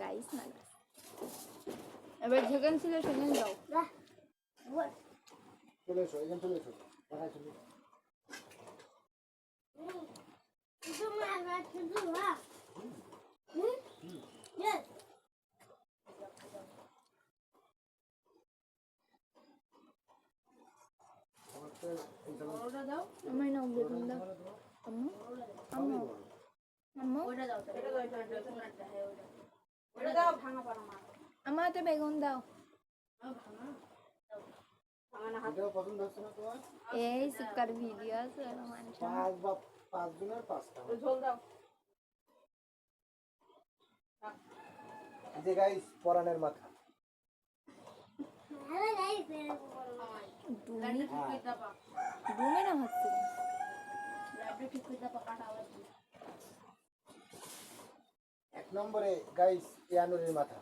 Guys না guys। এবার যেখানে ছিল সেখানে যাও বাহ বল চলে এসো এখানে চলে এসো দেখাই চলে এসো। শুধু মাছ আর শুধু ভাত হুম Yes. আমার নাও বেগুন দাও আম্মু আম্মু আম্মু আমার হাতে বেগুন দাও এটাও পছন্দ হচ্ছে না তোমার? এই সুকার ভিডিও আছে পাঁচ বা পাঁচ জনের পাঁচটা এই যে গাইস পরানের মাথা। না হচ্ছে। নম্বরে গাইস ইয়ানুরের মাথা।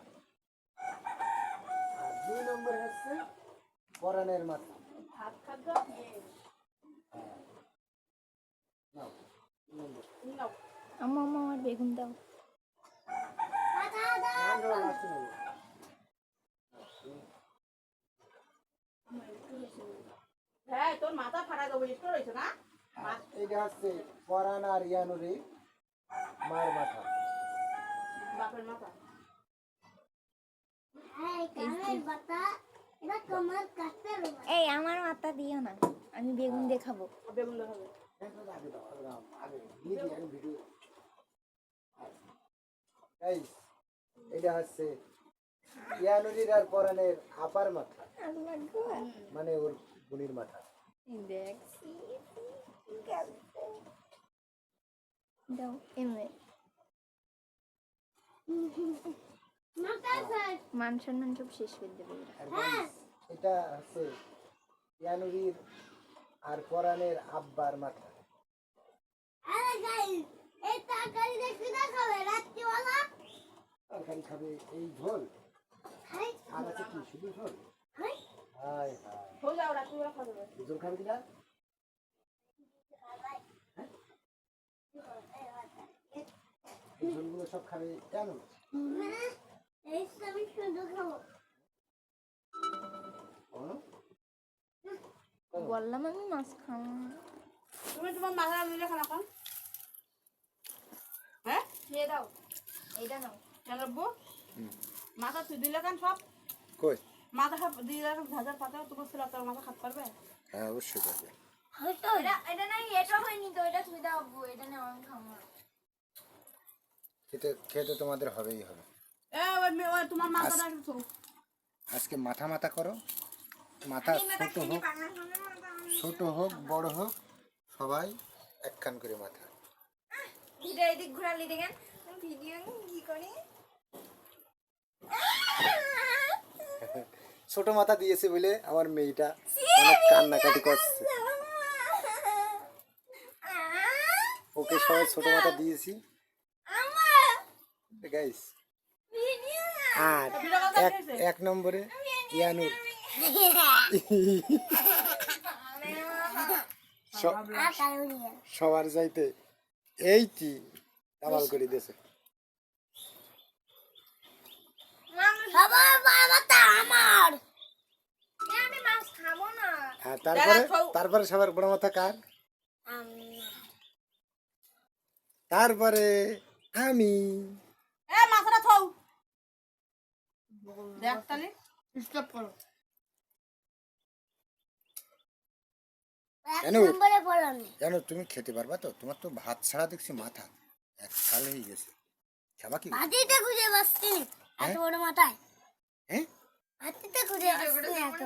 আর দুই নম্বরে হচ্ছে পরানের মাথা। হ্যাঁ। আমার বেগুন দাও। হ্যাঁ তোর মাথা ফাটা দেবো না? আর এইটা হচ্ছে পরান আর ইয়ানুরি মার মাথা। বাপের মাথা। এই আমার মাথা দিও না। আমি বেগুন দেখাবো বেগুন এটা হচ্ছে ইয়ানুরির আর পরানের আপার মাথা। মানে ওর বুনির মাথা। দেখছি দাও এমনি। মান সম্মান সব শেষ করে দেবে এরা। এটা হচ্ছে ইয়ানুরির আর পরানের আব্বার মাথা। আরে গাইস এই তরকারি না খাবে রাত্রিবেলা? তরকারি খাবে এই ঝোল আর আছে কি শুধু ঝোল হাই। হাই হাই হয়ে রাত্রিবেলা খাওয়া ঝোল খাবে কিনা? এই ঝোলগুলো সব খাবে কেন? আমি শুধু খাব। বললাম আমি মাছ খাব। তুমি তোমার মাথা নিলে খানা খান হ্যাঁ? দিয়ে দাও এইটা নাও। কেন রাখব মাথা তুই দিলে কেন সব? কই? মাথা খাপ দিলে ভাজার পাতা তোমার ছেলে তোর মাথা খাতে পারবে হ্যাঁ অবশ্যই খাবে। এটা এটা নাই এটা হয়নি তো এটা তুই দাও এটা না আমি খাব। না খেতে খেতে তোমাদের হবেই হবে। আজকে মাথা মাথা করো মাথা ছোট হোক ছোট হোক বড় হোক সবাই একখান করে মাথা ভিডিও এদিক ঘোরালি দেখেন ভিডিও কি করি ছোট মাথা দিয়েছে বলে আমার মেয়েটা অনেক কান্নাকাটি করছে ওকে সবাই ছোট মাথা দিয়েছি গাইস আর এক এক নম্বরে ইয়ানুর। সবার যাইতে এইটি কামাল করে দিয়েছে। আর তারপরে তারপরে সবার বড় মাথা কার? তারপরে আমি। দেখ তাহলে স্টপ করো। জানো তুমি খেতে পারবা তো? তোমার তো ভাত ছাড়া দেখছি মাথা এক সাল হয়ে গেছে। খাবা কি? হাতিতে খুঁজে পাচ্ছি এত বড় মাথায়। হ্যাঁ? হাতিতে খুঁজে পাচ্ছি এত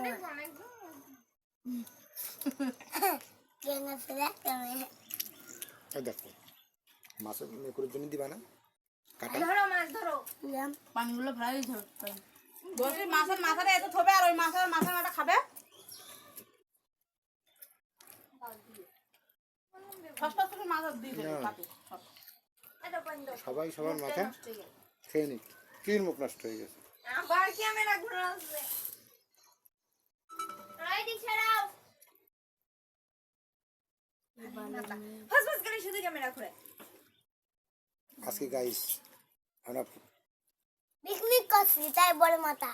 কেন কেন দেখো মাছের মেকুরের জন্য দিবা না? কাটা। ধরো মাছ ধরো। পানিগুলো ফেলাই ধর বলছি মাছের মাথাটা এত থবে আর ওই মাছের মাথার মাথা খাবে? সস্তা থেকে মাছ দিয়ে দেবে না। কাটে সব। এটা বন্ধ। সবাই সবার মাথা খেয়ে নি কির মুখ নষ্ট হয়ে গেছে? আবার ক্যামেরা ঘুরে আসবে রাইডিং ছাড়াও ফাস ফাস করে শুধু ক্যামেরা ঘুরে আজকে গাইস আমরা পিকনিক করছি তাই বড় মাথা।